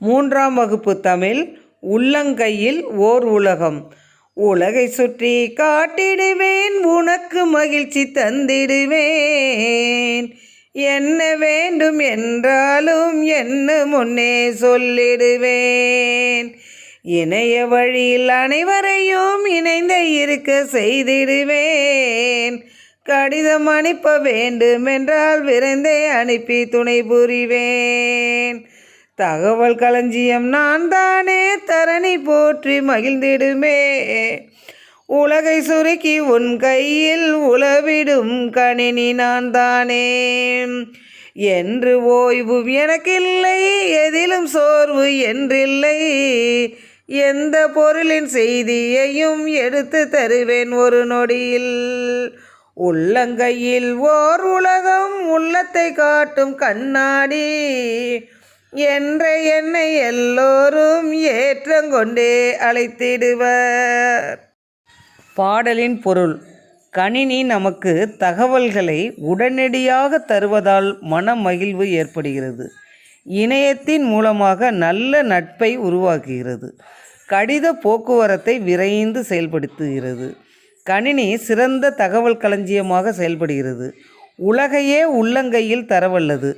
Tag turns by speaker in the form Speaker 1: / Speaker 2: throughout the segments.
Speaker 1: மூன்றாம் வகுப்பு தமிழ் உள்ளங்கையில் ஓர் உலகம். உலகை சுற்றி காட்டிடுவேன் உனக்கு மகிழ்ச்சி தந்திடுவேன். என்ன வேண்டும் என்றாலும் என்ன முன்னே சொல்லிடுவேன். இணைய வழியில் அனைவரையும் இணைந்த இருக்க செய்திடுவேன். கடிதம் அனுப்ப வேண்டுமென்றால் விரைந்தே அனுப்பி துணை புரிவேன். தகவல் களஞ்சியம் நான் தானே தரணி போற்றி மகிழ்ந்திடுமே. உலகை சுருக்கி உன் கையில் உளவிடும் கணினி நான் தானே என்று ஓய்வு எனக்கில்லை எதிலும் சோர்வு என்றில்லை. எந்த பொருளின் செய்தியையும் எடுத்து தருவேன் ஒரு நொடியில். உள்ளங்கையில் ஓர் உலகம் உள்ளத்தை காட்டும் கண்ணாடி. என்ற என்னை எல்லோரும் ஏற்றங்கொண்டே அழைத்திடுவர். பாடலின் பொருள் கணினி நமக்கு தகவல்களை உடனடியாக தருவதால் மன மகிழ்வு ஏற்படுகிறது. இணையத்தின் மூலமாக நல்ல நட்பை உருவாக்குகிறது. கடித போக்குவரத்தை விரைந்து செயல்படுத்துகிறது. கணினி சிறந்த தகவல் களஞ்சியமாக செயல்படுகிறது. உலகையே உள்ளங்கையில் தரவல்லது.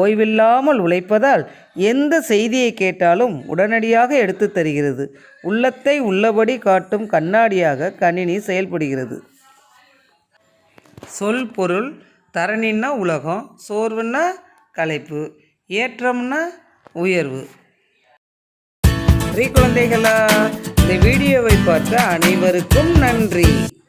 Speaker 1: ஓய்வில்லாமல் உழைப்பதால் எந்த செய்தியை கேட்டாலும் உடனடியாக எடுத்து தருகிறது. உள்ளத்தை உள்ளபடி காட்டும் கண்ணாடியாக கணினி செயல்படுகிறது. சொல் பொருள் தரணின்னா உலகம் சோர்வுன்னா களைப்பு ஏற்றம்னா உயர்வு. சரி குழந்தைகளா இந்த வீடியோவை பார்த்த அனைவருக்கும் நன்றி.